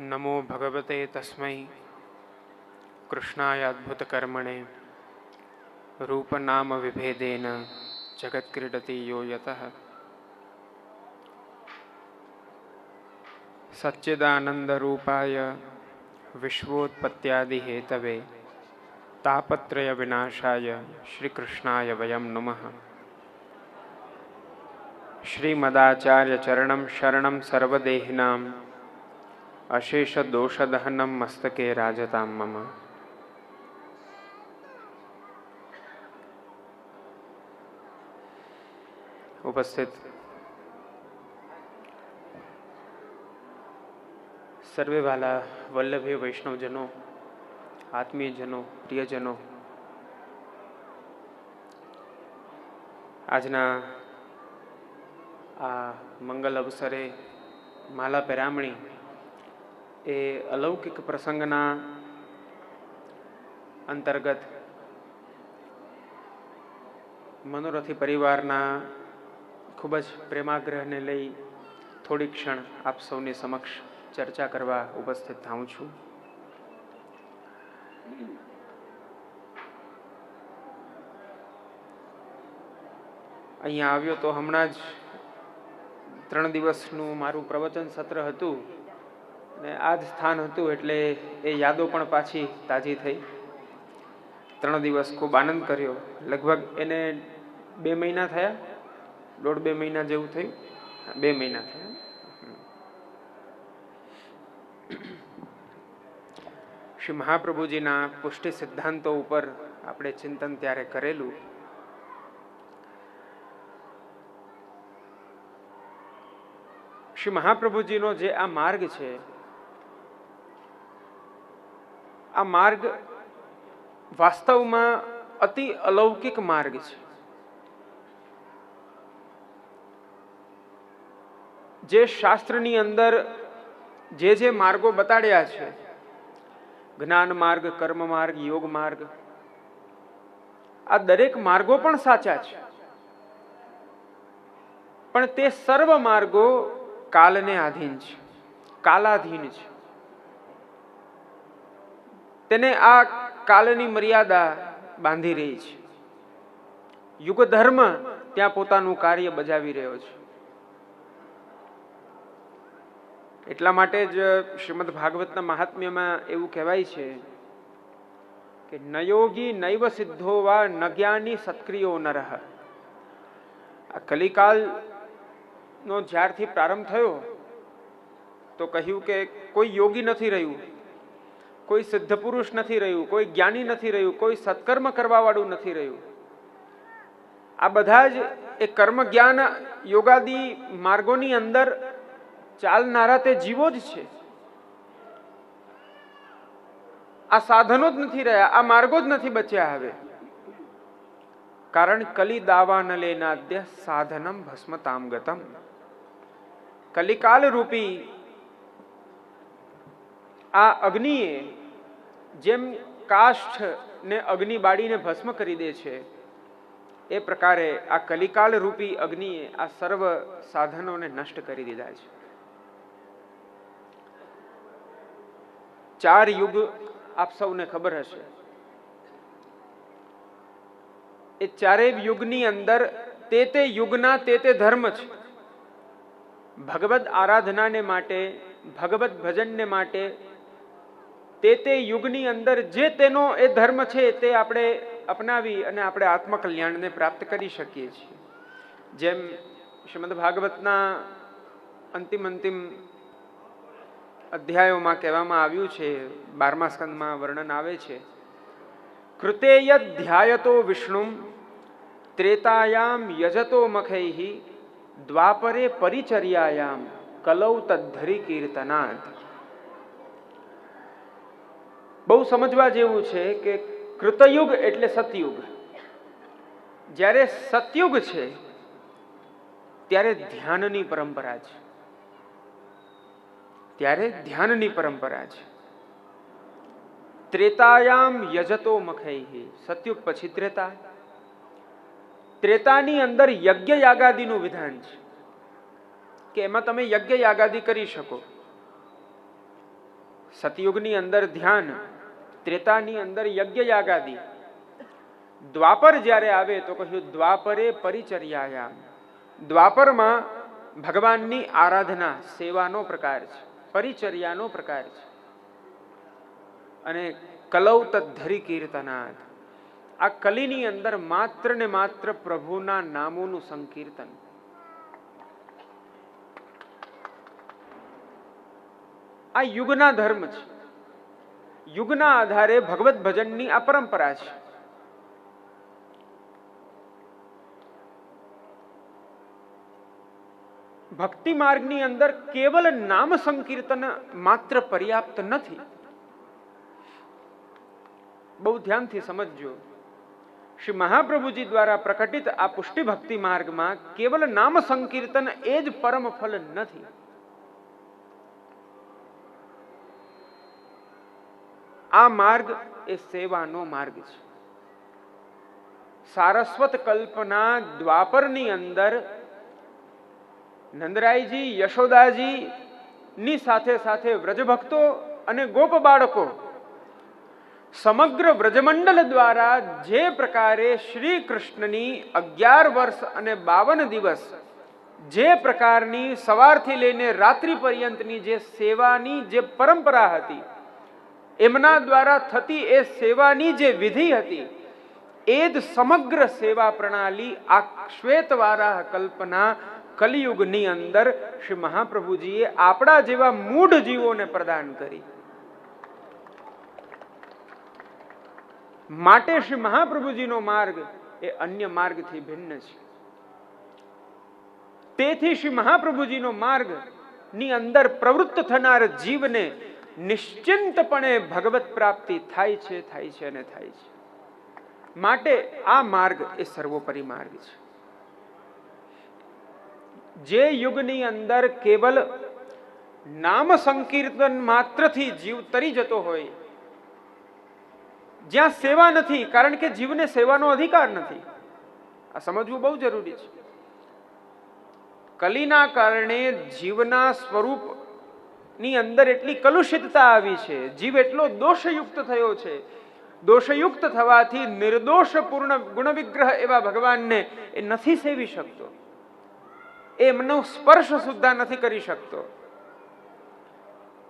नमो भगवते तस्म कृष्णाय रूपनाम विभेदेन जगत्क्रीडति यो यतः। सच्चिदानन्दरूपाय विश्वोत्पत्त्यादिहेतवे तापत्रयविनाशाय श्रीकृष्णाय वयं नुमः। श्रीमदाचार्यचरणं शरणं सर्वदेहिनां ચરણમ શરણમ સર્વદેહિનામ અશેષ દોષદહનમ મસ્તકે રાજતામ મમ ઉપસ્થિત સર્વે વાલા વલ્લભી વૈષ્ણવજનો આત્મીયજનો પ્રિયજનો આજના આ મંગલ અવસરે માલા પેરામણી એ અલૌકિક પ્રસંગના અંતર્ગત મનોરથી પરિવારના ખૂબ જ પ્રેમાગ્રહને લઈ થોડી ક્ષણ આપ સૌની સમક્ષ ચર્ચા કરવા ઉપસ્થિત થાઉં છું. અહીંયા આવ્યો તો હમણાં જ ત્રણ દિવસનું મારું પ્રવચન સત્ર હતું. અને આ જ સ્થાન હતું એટલે એ યાદો પણ પાછી તાજી થઈ. ત્રણ દિવસ ખૂબ આનંદ કર્યો. લગભગ એને બે મહિના થયા. દોઢ બે મહિના જેવું થયું. બે મહિના થયા. શ્રી મહાપ્રભુજીના પુષ્ટિ સિદ્ધાંતો ઉપર આપણે ચિંતન ત્યારે કરેલું. શ્રી મહાપ્રભુજીનો જે આ માર્ગ છે આ માર્ગ વાસ્તવમાં અતિ અલૌકિક માર્ગ છે. જે શાસ્ત્રની અંદર જે જે માર્ગો બતાડ્યા છે, જ્ઞાન માર્ગ, કર્મ માર્ગ, યોગ માર્ગ, આ દરેક માર્ગો પણ સાચા છે. પણ તે સર્વ માર્ગો કાલને આધીન છે, કાલાધીન છે. તેને આ કાલની મર્યાદા બાંધી રહી છે. યુગ ધર્મ ત્યાં પોતાનું કાર્ય બજાવી રહ્યો છે. એટલા માટે જ શ્રીમદ ભાગવતના મહાત્મ્યમાં એવું કહેવાય છે કે નયોગી નૈવ સિદ્ધો વા ન જ્ઞાની સત્ક્રિયો નરહ આ કલિકાલ નો જ્યારથી પ્રારંભ થયો, તો કહ્યું કે કોઈ યોગી નથી રહ્યું. કોઈ સિદ્ધ પુરુષ નથી રહ્યું, કોઈ જ્ઞાની નથી રહ્યું, કોઈ સત્કર્મ કરવા વાળું નથી રહ્યું. આ બધા જ એ કર્મ જ્ઞાન યોગાદી માર્ગોની અંદર ચાલનારા તે જીવો જ છે. આ સાધનો જ નથી રહ્યા, આ માર્ગો જ નથી બચ્યા હવે. કારણ કલી દાવા ન લેનાદ્ય સાધનમ ભસ્મતામ ગતમ. કલિકાલ રૂપી આ અગ્નિએ જેમ કાષ્ઠ ને અગ્નિ બાળીને ભસ્મ કરી દે છે, એ પ્રકારે આ કલિકાલ રૂપી અગ્નિએ આ સર્વ સાધનોને નષ્ટ કરી દીધા છે. ચાર યુગ આપ સૌને ખબર હશે. એ ચારેય યુગની અંદર તે તે યુગના તે તે ધર્મ છે. ભગવત આરાધનાને માટે ભગવત ભજનને માટે તે તે યુગની અંદર જે તેનો એ ધર્મ છે તે આપણે અપનાવી અને આપણે આત્મકલ્યાણને પ્રાપ્ત કરી શકીએ છીએ. જેમ શ્રીમદ ભાગવતના અંતિમ અંતિમ અધ્યાયોમાં કહેવામાં આવ્યું છે, બારમા સ્કંદમાં વર્ણન આવે છે કૃતેય ધ્યાયતો વિષ્ણુ ત્રેતાયામ યજતો મખૈ દ્વાપરે પરિચર્યાયામ કલૌ તદ્ધરી કીર્તનાદ. બહુ સમજવા જેવું છે કે કૃતયુગ એટલે સતયુગ. જ્યારે સતયુગ છે, ત્યારે ધ્યાનની પરંપરા છે. ત્યારે ધ્યાનની પરંપરા છે. ત્રેતાયામ યજતો મખૈ સતયુગ પછી ત્રેતા. ત્રેતાની અંદર યજ્ઞ યાગાદીનું વિધાન છે. કે એમાં તમે યજ્ઞ યાગાદી કરી શકો. સતયુગની અંદર ધ્યાન ત્રેતાની અંદર યજ્ઞ યાગાદી. દ્વાપર જ્યારે આવે તો કહ્યું, દ્વાપરે પરિચર્યાયામ. દ્વાપરમાં ભગવાનની આરાધના, સેવાનો પ્રકાર છે, પરિચર્યાનો પ્રકાર છે. અને કલૌ તદ્ધરી કીર્તનાથ આ કલીની અંદર માત્ર ને માત્ર પ્રભુના નામોનું સંકીર્તન. આ યુગના ધર્મ છે. યુગના આધારે ભગવત ભજનની આ પરંપરા છે. ભક્તિ માર્ગની અંદર કેવલ નામ સંકીર્તન માત્ર પર્યાપ્ત નથી. બહુ ધ્યાનથી સમજજો. શ્રી મહાપ્રભુજી દ્વારા પ્રકટિત આ પુષ્ટિ ભક્તિ માર્ગમાં કેવલ નામ સંકીર્તન એ જ પરમ ફલ નથી. આ માર્ગ એ સેવાનો માર્ગ છે. સારસ્વત કલ્પના દ્વાપરની અંદર નંદરાયજી યશોદાજી ની સાથે સાથે વ્રજભક્તો અને ગોપ બાળકો સમગ્ર વ્રજમંડળ દ્વારા જે પ્રકારે શ્રી કૃષ્ણની અગિયાર વર્ષ અને બાવન દિવસ જે પ્રકારની સવારથી લઈને રાત્રિ પર્યંતની જે સેવાની જે પરંપરા હતી એમના દ્વારા થતી એ સેવાની જે વિધિ હતી, એ જ સમગ્ર સેવા પ્રણાલી આ શ્વેતવારાહ કલ્પના કલિયુગની અંદર શ્રી મહાપ્રભુજીએ આપણા જેવા મૂઢ જીવોને પ્રદાન કરી. માટે શ્રી મહાપ્રભુજીનો માર્ગ એ અન્ય માર્ગથી ભિન્ન છે. તેથી શ્રી મહાપ્રભુજીનો માર્ગની અંદર પ્રવૃત્ત થનાર જીવને નિશ્ચિંતપણે ભગવત પ્રાપ્તિ થાય છે થાય છે અને થાય છે. માટે આ માર્ગ એ સર્વોપરી માર્ગ છે. જે યુગની અંદર કેવલ નામ સંકીર્તન માત્રથી જીવ તરી જતો હોય, જ્યાં સેવા નથી, કારણ કે જીવને સેવાનો અધિકાર નથી. આ સમજવું બહુ જરૂરી છે. કલીના કારણે જીવના સ્વરૂપ ની અંદર એટલી કલુષિતતા આવી છે. જીવ એટલો દોષયુક્ત થયો છે. દોષયુક્ત થવાથી નિર્દોષ પૂર્ણ ગુણ વિગ્રહ એવા ભગવાનને એ નથી સેવી શકતો. એમનો સ્પર્શ સુદ્ધા નથી કરી શકતો.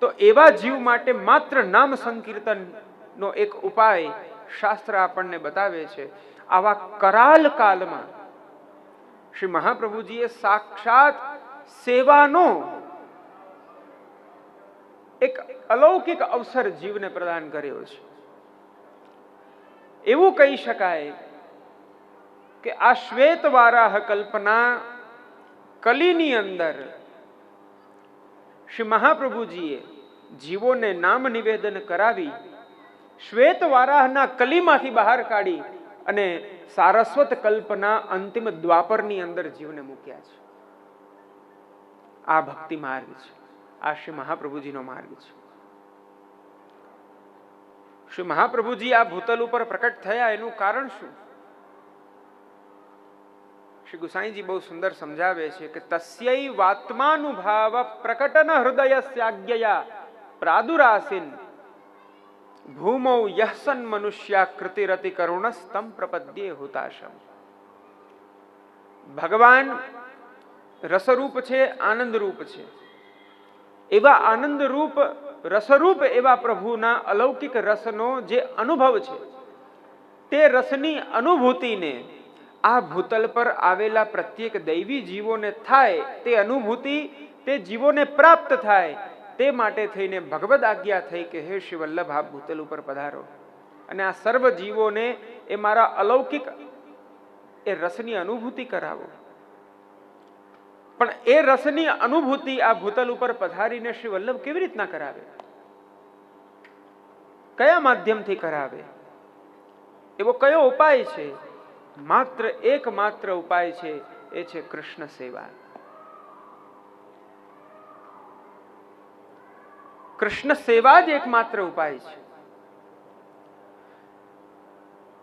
તો એવા જીવ માટે માત્ર નામ સંકીર્તન નો એક ઉપાય શાસ્ત્ર આપણને બતાવે છે. આવા કરાલ કાલમાં શ્રી મહાપ્રભુજીએ સાક્ષાત સેવાનો એક અલૌકિક અવસર જીવને પ્રદાન કર્યો છે. એવું કહી શકાય કે આ શ્વેત વારાહ કલ્પના કલીની અંદર શ્રી મહાપ્રભુજીએ જીવોને નામ નિવેદન કરાવી શ્વેત વારાહના કલીમાંથી બહાર કાઢી અને સારસ્વત કલ્પના અંતિમ દ્વાપરની અંદર જીવને મૂક્યા છે. આ ભક્તિ માર્ગ છે. આ શ્રી મહાપ્રભુજીનો માર્ગ છે શ્રી મહાપ્રભુજી આ ભૂતલ ઉપર પ્રકટ થયા એનું કારણ શું શ્રી ગુસાઈજી બહુ સુંદર સમજાવે છે કે તસ્યૈ વાત્માનુભાવ પ્રકટન હૃદય સ્યાજ્ઞયા પ્રાદુરાસીન ભૂમૌ યહસન મનુષ્યા કૃતિરતિ કરુણસ્તમ પ્રપદ્યે હુતાશમ ભગવાન રસરૂપ છે આનંદરૂપ છે એવા આનંદરૂપ રસરૂપ એવા પ્રભુના અલૌકિક રસનો જે અનુભવ છે, તે રસની અનુભૂતિને, આ ભૂતલ પર આવેલા પ્રત્યેક દૈવી જીવોને થાય તે અનુભૂતિ, તે જીવોને પ્રાપ્ત થાય તે માટે થઈને ભગવદ આજ્ઞા થઈ કે હે શિવલ્લભ આ ભૂતલ ઉપર પધારો. અને આ સર્વ જીવોને એ મારા અલૌકિક એ રસની અનુભૂતિ કરાવો. પણ એ રસની અનુભૂતિ આ ભૂતલ ઉપર પધારીને શ્રી વલ્લભ કેવી રીતના કરાવે? કયા માધ્યમથી કરાવે? એવો કયો ઉપાય છે? માત્ર એક માત્ર ઉપાય છે, એ છે કૃષ્ણ સેવા. કૃષ્ણ સેવા જ એકમાત્ર ઉપાય છે.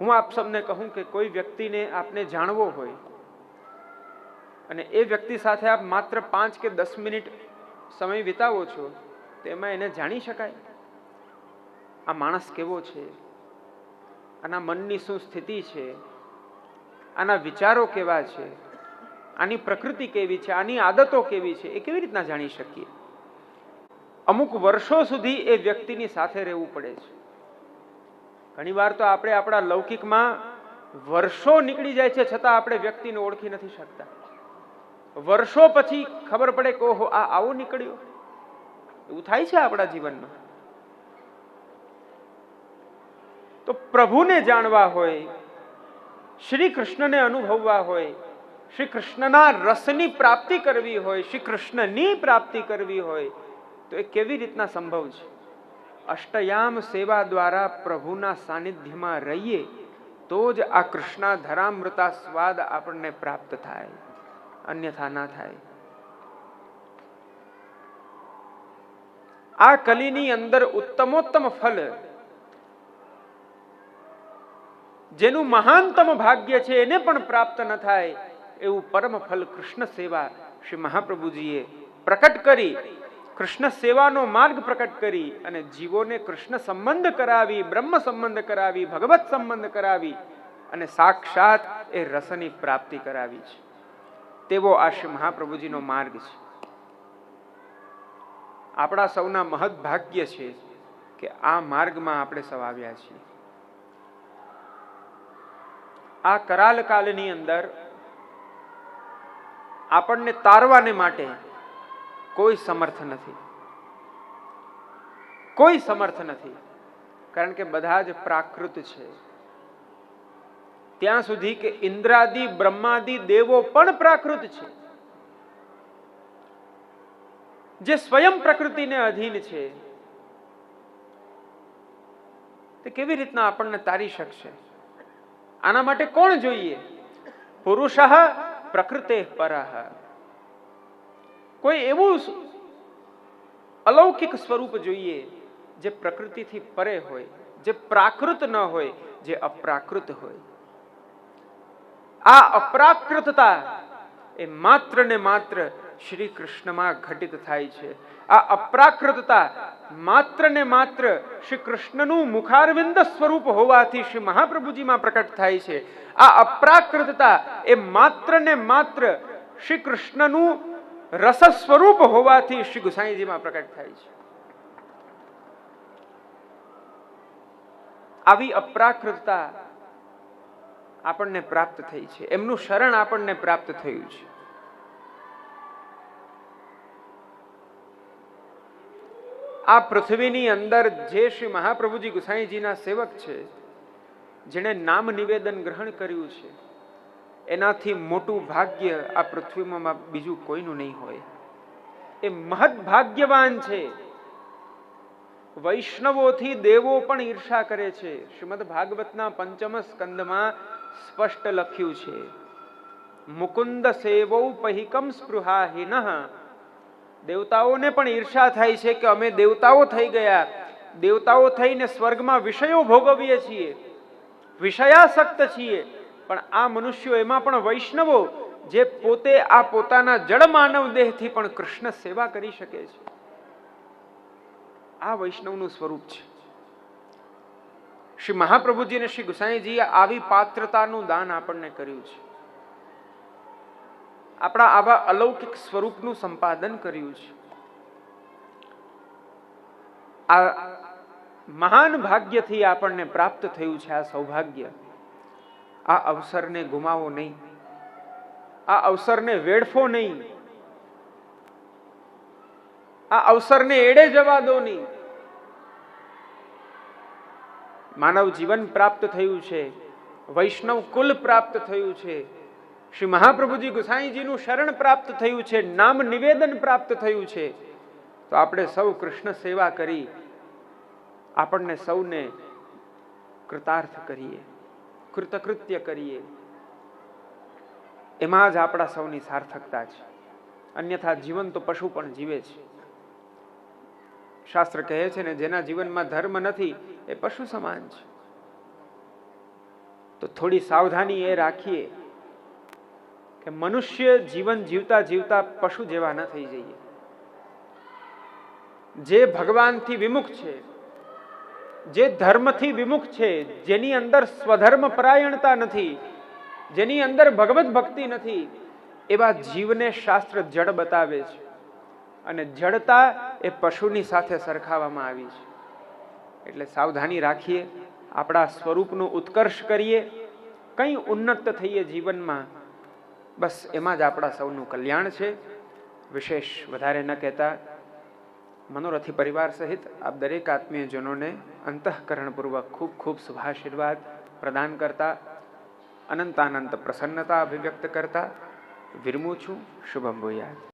હું આપ સૌને કહું કે કોઈ વ્યક્તિને આપને જાણવો હોય અને એ વ્યક્તિ સાથે આપ માત્ર પાંચ કે દસ મિનિટ સમય વિતાવો છો તેમાં એને જાણી શકાય? આ માણસ કેવો છે? આના મનની શું સ્થિતિ છે? આના વિચારો કેવા છે? આની પ્રકૃતિ કેવી છે? આની આદતો કેવી છે? એ કેવી રીતના જાણી શકીએ? અમુક વર્ષો સુધી એ વ્યક્તિની સાથે રહેવું પડે છે. ઘણીવાર તો આપણે આપણા લૌકિકમાં વર્ષો નીકળી જાય છે છતાં આપણે વ્યક્તિને ઓળખી નથી શકતા. વર્ષો પછી ખબર પડે કે ઓહો, આ આવું નીકળ્યું. એવું થાય છે આપણા જીવનમાં? તો પ્રભુને જાણવા હોય શ્રી કૃષ્ણને અનુભવવા હોય શ્રી કૃષ્ણના રસની પ્રાપ્તિ કરવી હોય શ્રી કૃષ્ણની પ્રાપ્તિ કરવી હોય, તો એ કેવી રીતના સંભવ છે? અષ્ટયામ સેવા દ્વારા પ્રભુના સાનિધ્યમાં રહીએ, તો જ આ કૃષ્ણા ધરામૃતા સ્વાદ આપણને પ્રાપ્ત થાય. અન્યથા ના થાય. આ કલીની અંદર ઉત્તમોત્તમ ફલ, જેનું મહાનતમ ભાગ્ય છે એને પણ પ્રાપ્ત ન થાય, એવું પરમ ફલ કૃષ્ણ સેવા શ્રી મહાપ્રભુજીએ પ્રકટ કરી, કૃષ્ણ સેવાનો માર્ગ પ્રકટ કરી અને જીવોને કૃષ્ણ સંબંધ કરાવી, બ્રહ્મ સંબંધ કરાવી, ભગવત સંબંધ કરાવી અને સાક્ષાત એ રસની પ્રાપ્તિ કરાવી છે. તેવો આ શ્રી મહાપ્રભુજીનો માર્ગ છે. આપણા સૌના મહદ ભાગ્ય છે કે આ માર્ગમાં આપણે સૌ આવ્યા છીએ. આ કરાલ કાલની અંદર આપણને તારવાને માટે કોઈ સમર્થ નથી. કોઈ સમર્થ નથી. કારણ કે બધા જ પ્રાકૃત છે. ત્યાં સુધી કે ઇન્દ્રાદિ, બ્રહ્માદિ દેવો પણ પ્રાકૃત છે. જે સ્વયં પ્રકૃતિને અધીન છે, તે કેવી રીતના આપણને તારી શકશે? આના માટે કોણ જોઈએ? પુરુષ પ્રકૃતે પરહ કોઈ એવું અલૌકિક સ્વરૂપ જોઈએ જે પ્રકૃતિથી પરે હોય, જે પ્રાકૃત ન હોય, જે અપ્રાકૃત હોય. આ અપ્રાકૃતતા એ માત્ર ને માત્ર શ્રી કૃષ્ણમાં ઘટિત થાય છે. આ અપ્રાકૃતતા માત્ર ને માત્ર શ્રી કૃષ્ણનું મુખારવિંદ સ્વરૂપ હોવાથી શ્રી મહાપ્રભુજીમાં પ્રકટ થાય છે. આ અપ્રાકૃતતા એ માત્ર ને માત્ર શ્રી કૃષ્ણનું રસ સ્વરૂપ હોવાથી શ્રી ગુસાઈજીમાં પ્રકટ થાય છે. આવી અપ્રાકૃતતા આપણને પ્રાપ્ત થઈ છે. એમનું શરણ આપણને પ્રાપ્ત થયું છે. આ પૃથ્વીની અંદર જે શ્રી મહાપ્રભુજી ગુસાઈજીના સેવક છે, જેણે નામ નિવેદન ગ્રહણ કર્યું છે, એનાથી મોટું ભાગ્ય આ પૃથ્વીમાં બીજું કોઈનું નહીં હોય. એ મહદ ભાગ્યવાન છે. વૈષ્ણવોથી દેવો પણ ઈર્ષા કરે છે. શ્રીમદ ભાગવતના પંચમ સ્કંદમાં સ્પષ્ટ લખ્યું છે. મુકુંદ સેવો પહિકમ સ્પૃહા હિનઃ દેવતાઓને પણ ઈર્ષા થાય છે કે અમે દેવતાઓ થઈ ગયા. દેવતાઓ થઈને સ્વર્ગમાં વિષયો ભોગવીએ છીએ. વિષયાસક્ત છીએ. પણ આ મનુષ્યો એમાં પણ વૈષ્ણવો, જે પોતે આ પોતાના જળ માનવ દેહથી પણ કૃષ્ણ સેવા કરી શકે છે. આ વૈષ્ણવનું સ્વરૂપ છે. શ્રી મહાપ્રભુજી અને શ્રી ગુસાઈજીએ આવી પાત્રતાનું દાન આપણને કર્યું છે. આપણા આવા અલૌકિક સ્વરૂપનું સંપાદન કર્યું છે. આ મહાન ભાગ્યથી આપણને પ્રાપ્ત થયું છે આ સૌભાગ્ય. આ અવસરને ગુમાવો નહીં. આ અવસરને વેડફો નહીં. આ અવસરને એડે જવા દો નહીં. માનવ જીવન પ્રાપ્ત થયું છે, વૈષ્ણવ કુલ પ્રાપ્ત થયું છે, શ્રી મહાપ્રભુજી ગુસાઈજીનું શરણ પ્રાપ્ત થયું છે, નામ નિવેદન પ્રાપ્ત થયું છે. તો આપણે સૌ કૃષ્ણ સેવા કરી, આપણને સૌને કૃતાર્થ કરીએ, કૃતકૃત્ય કરીએ. એમાં જ આપણા સૌની સાર્થકતા છે. અન્યથા જીવન તો પશુ પણ જીવે છે. શાસ્ત્ર કહે છે ને, જેના જીવનમાં ધર્મ નથી, એ પશુ સમાન છે. તો થોડી સાવધાની એ રાખીએ કે મનુષ્ય જીવન જીવતા જીવતા પશુ જેવા ન થઈ જઈએ. જે ભગવાનથી વિમુખ છે, જે ધર્મથી વિમુખ છે, જેની અંદર સ્વધર્મ પરાયણતા નથી, જેની અંદર ભગવત ભક્તિ નથી, એવા જીવને શાસ્ત્ર જડ બતાવે છે. અને જડતા એ પશુની સાથે સરખાવવામાં આવી છે. એટલે સાવધાની રાખીએ, આપણા સ્વરૂપનું ઉત્કર્ષ કરીએ, કંઈ ઉન્નત થઈએ જીવનમાં, બસ એમાં જ આપણા સૌનું કલ્યાણ છે. વિશેષ વધારે ન કહેતા, મનોરથી પરિવાર સહિત આપ દરેક આત્મીયજનોને અંતઃકરણપૂર્વક ખૂબ ખૂબ શુભાશીર્વાદ પ્રદાન કરતા, અનંતાનંત પ્રસન્નતા અભિવ્યક્ત કરતા, વિરમું છું. શુભમ ભૂયાત.